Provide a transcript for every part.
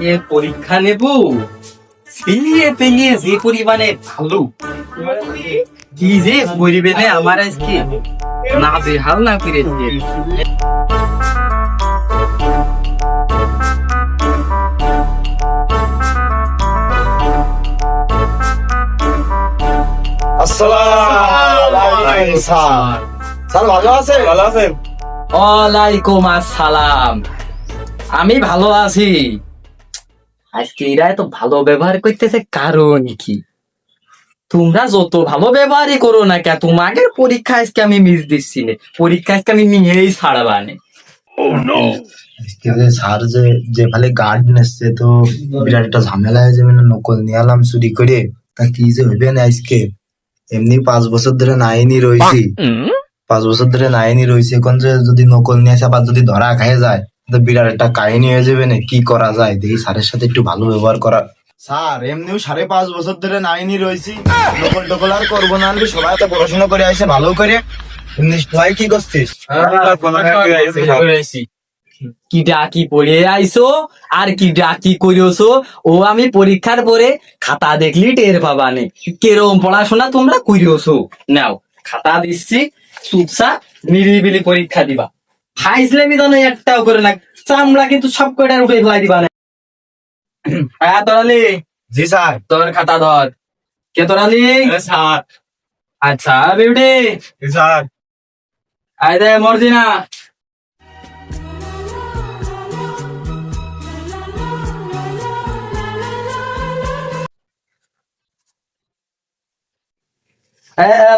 এ পরীক্ষা নেব। পেলিয়ে পেলিয়ে যে পরিমাণে ভালো কি যে করিবে না আমার আজকে? না বেহাল না করে দিয়ে। আসসালাম স্যার। স্যার ভালো আছে ভালো আছেন। ওয়ালাইকুম আসসালাম। আমি ভালো আছি। আজকে এরা এত ভালো ব্যবহার করতেছে কারণ কি? তোমরা যত ভালো ব্যবহারই করো না কে তোমাদের পরীক্ষা আজকে আমি মিস দিচ্ছি না। পরীক্ষা আজকে আমি নিয়েই ছাড়বা না। যে স্যার যে যে ভালে গার্ড নেছে তো বিরাট একটা ঝামেলা হয়ে যাবে না? নকল নিয়ে আলাম চুরি করে। তা কি যে হইবে না আজকে? এমনি পাঁচ বছর ধরে নাইনি রয়েছি। পাঁচ বছর ধরে নাইনি রয়েছে এখন যে যদি নকল নিয়ে আসে আবার যদি ধরা খেয়ে যায় তো বিরাট একটা কাহিনী হয়ে যাবে না কি করা যায়? দেখি স্যারের সাথে একটু ভালো ব্যবহার করা স্যার এমনিও সাড়ে পাঁচ বছর ধরে নাইনি রয়েছি। নকল টকল আর করব না আমি সবাই তো পড়াশোনা করে আসে ভালো করে। এমনি তুই কি করছিস? কি ডাকি পড়ে আইসো আর কি ডাকি করিওছো ও আমি পরীক্ষার পরে খাতা দেখলি টের পাবা নে। কেরম পড়াশোনা তোমরা করিওছো নাও খাতা দিচ্ছি চুপচাপ নিরিবিলি পরীক্ষা দিবা। ফাইজলেমি তো একটাও করে না। চামড়া কিন্তু সব কয়টার উঠে ফেলাই দিবা না। হ্যাঁ তোরালি? জি স্যার। তোর খাতা ধর। কে তোরালি? স্যার। আচ্ছা বিউটি। স্যার। আয় দে মর্জিনা।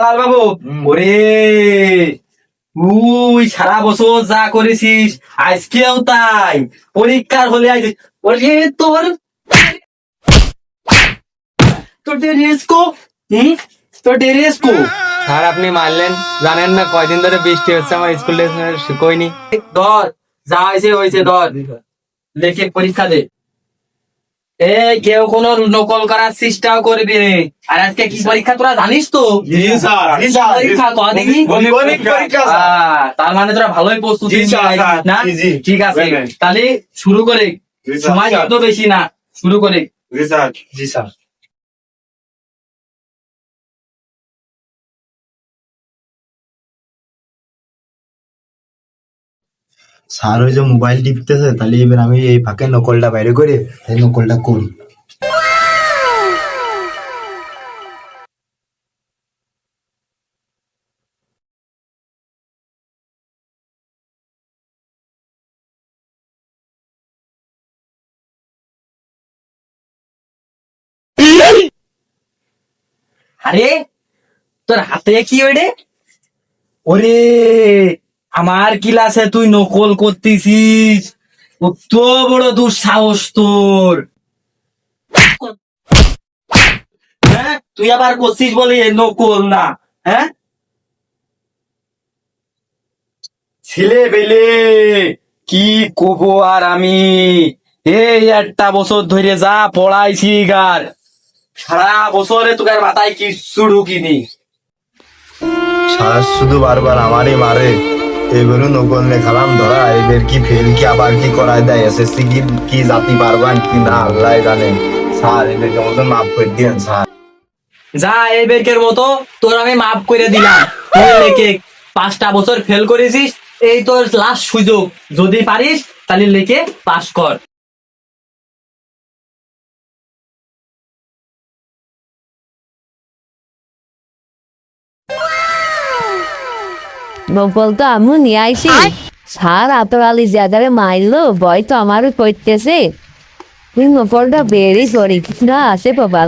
লাল বাবু। ওরে। উই সারা বছর যা করেছিস আজকেও তাই। পরীক্ষার হলে আজ ওরে তোর তোর ডেরেসকো হুম? তোর ডেরেসকো স্যার আপনি মারলেন। জানেন না কয়দিন ধরে বৃষ্টি হচ্ছে আমার স্কুলে শিখইনি ধর যা হয়েছে হয়েছে ধর। দেখে পরীক্ষা দে। এ কেউ কোন নকল করার চেষ্টাও করবে। আর আজকে কি পরীক্ষা তোরা জানিস তো? পরীক্ষা? দেখি? আহ, তার মানে তোরা ভালোই প্রস্তুতি না। ঠিক আছে। তাহলে শুরু করে। সময় যত বেশি না। শুরু করে। জি স্যার। জি স্যার। স্যার ওই যে মোবাইল টিপতেছে তাহলে এবার আমি এই ফাঁকে নকলটা বাইরে করে এই নকলটা করি আরে তোর হাতে কি ওইডে? ওরে! আমার ক্লাসে তুই নকল করতেছিস। কত বড় দুঃসাহস তোর। হ্যাঁ তুই আবার করছিস বলে নকল না হ্যাঁ? ছেলে বেলে কি কব আর আমি? এই একটা বছর ধরে যা পড়াইছি গার। সারা বছরে তোকার মাথায় কিচ্ছু ঢুকিনি। স্যার শুধু বারবার আমারই মারে। এগুলো নকল খালাম ধরা, এদের কি ফেল কি আবার কি করায় দেয়? এসএসসি কি কি জাতি পারবান কি না, আল্লাহ জানে। স্যার, এদেরকে মতন মাফ করে দিয়েন, স্যার। যা এই বেকের মতো, তোর আমি মাফ করে দিলাম। তুই লেখে পাঁচটা বছর ফেল করেছিস, এই তোর লাস্ট সুযোগ। যদি পারিস, তাহলে লেখে পাস কর। নিয়ে আইসি। সার আতরালি জায়গায় মারলো ভয় তো আমারও করতেছে। তুই করি না আছে বাবা।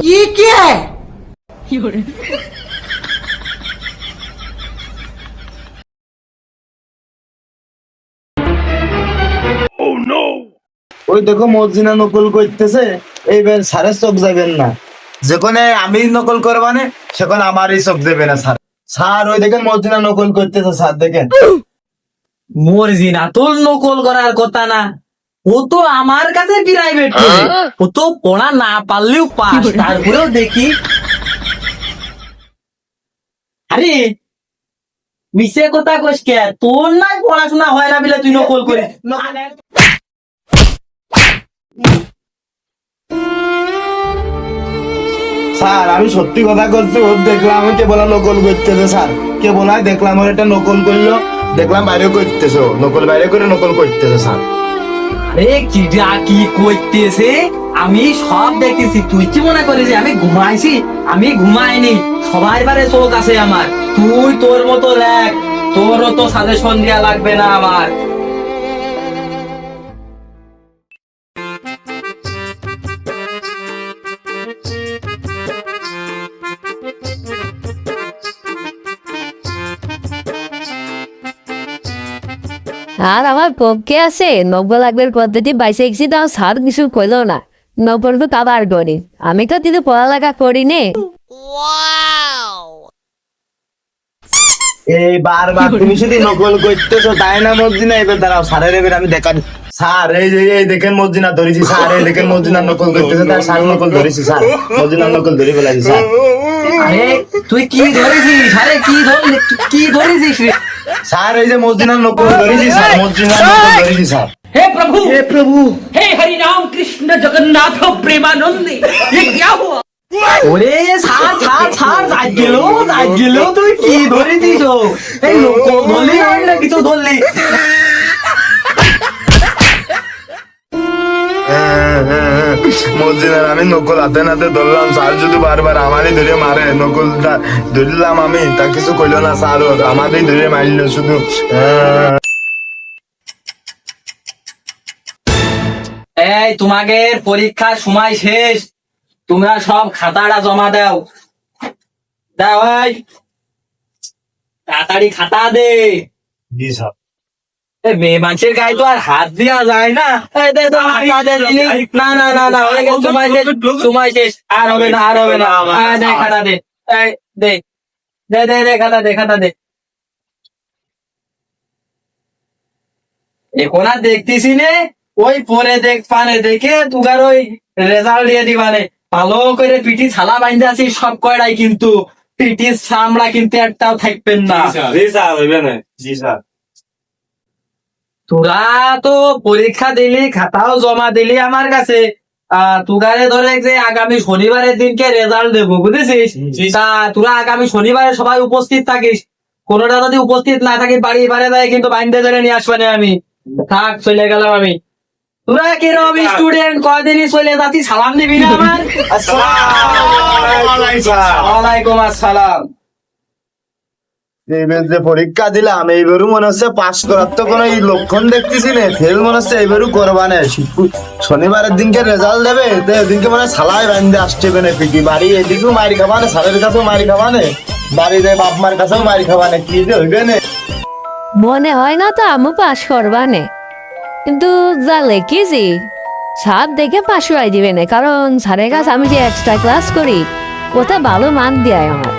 ওই দেখো মর্জিনা নকল করতেছে এইবার স্যারের চোখ যাবেন না। যেখানে আমি নকল করবানে সেখানে আমারই চোখ দেবে না স্যার। স্যার ওই দেখেন মর্জিনা নকল করতেছে স্যার দেখেন। মরজি না তোর নকল করার কথা না। ও তো আমার কাছে প্রাইভেট ও তো পড়া না পারলেও পাস তারপরেও দেখি। আরে মিশে কথা কস কে? তোর নাই পড়াশোনা হয় না বলে তুই নকল করে স্যার, আমি সত্যি কথা করছি ওর দেখলাম আমি কে বলা নকল করতেছে, স্যার। কে বলা দেখলাম ওর একটা নকল করল, দেখলাম বাইরে করতেছো নকল বাইরে করে নকল করতেছে, স্যার। আরে কিডা কি করতেছে? আমি সব দেখতেছি, তুই কি মনে করিস যে আমি ঘুমাইছি? আমি ঘুমাইনি সবাই বারে চোখ আছে আমার। তুই তোর মতো লেখ তোরও তো সাজেশন দেওয়া লাগবে না আমার। আর আমার পক্ষে আছে। নব্বই লাখের পদ্ধতি বাইসে গেছি তাও স্যার কিছু কইলো না। নব্বই তো কাবার করি আমি তো কিন্তু পড়ালেখা করি নে এই বারবার তুমি শুধু নকল করতেছো তাই না মর্জিনা এবার দাঁড়াও স্যারের এবার আমি দেখা স্যার এই যে এই দেখেন মর্জিনা ধরেছি স্যার এই দেখেন মর্জিনা নকল করতেছে তার স্যার নকল ধরেছি স্যার মর্জিনা নকল ধরে ফেলাছি স্যার আরে তুই কি ধরেছিস আরে কি ধরেছিস স্যার এই যে মর্জিনা নকল ধরেছি স্যার মর্জিনা নকল ধরেছি স্যার हे प्रभु হে প্রভু हे हरि राम कृष्ण जगन्नाथ प्रेमानंद ये क्या हुआ ওরে ছাড় ছাড় ছাড় যাই গেল যাই গেল তুই কি ধরেছিস ও এই লোক ধরলি না কিছু ধরলি মসজিদের আমি নকল হাতে নাতে ধরলাম। স্যার যদি বারবার আমারই ধরে মারে নকলটা ধরলাম আমি তা কিছু কইলো না স্যার। আমারই ধরে মারলো শুধু। এই তোমাদের পরীক্ষার সময় শেষ। তোমরা সব খাতাটা জমা দাও। দাও তাড়াতাড়ি খাতা দে। জি স্যার। মেয়ে মানুষের গায়ে তো আর হাত দেওয়া যায় না। না না না না সময় শেষ সময় শেষ। আর হবে না আর হবে না। আয়, দে খাতা দে। দে। দে দে দে খাতা দে খাতা দে। এখন আর দেখতেছি নে ওই পরে দেখ পানে দেখে তুগার ওই রেজাল্ট দিয়ে দিবানে ভালো করে পিটি ছালা বাইন্দে আছি সব কয়টাই কিন্তু। পিটির চামড়া কিন্তু একটাও থাকবেন না। জি স্যার হইবে না। জি স্যার। তোরা তো পরীক্ষা দিলি খাতাও জমা দিলি আমার কাছে। তুগারে ধরে যে আগামী শনিবারের দিনকে রেজাল্ট দেবো বুঝেছিস? তা তোরা আগামী শনিবারে সবাই উপস্থিত থাকিস। কোনোটা যদি উপস্থিত না থাকিস বাড়ি বাড়ি দেয় কিন্তু বাইন্দে ধরে নিয়ে আসবে না আমি। থাক চলে গেলাম আমি। তোরা কিরম স্টুডেন্ট কদিনই চলে যাচ্ছি সালাম দিবি না আমার? ওয়ালাইকুম আসসালাম। যে পরীক্ষা দিলাম, এইবারও মনে হচ্ছে পাস করার তো কোনো লক্ষণ দেখতেছি না। ফেল মনে হচ্ছে এইবারও করবা না। শনিবারের দিনকে রেজাল্ট দেবে, তো এদিনকে মানে সালাই বান্ধে আসছে বেনে পিটি। বাড়ি এদিকেও মারি খাবানে স্যারের কাছেও মারি খাবানে বাড়িতে বাপ মার কাছেও মারি খাবানে কি যে হইবে না। মনে হয় না তো আমি পাশ করবা নে। কিন্তু যা লেখেছি, স্যার দেখে পাশ করাই দিবে না, কারণ স্যারের কাছে আমি যে এক্সট্রা ক্লাস করি, ওটা ভালো মান দেয় আমার।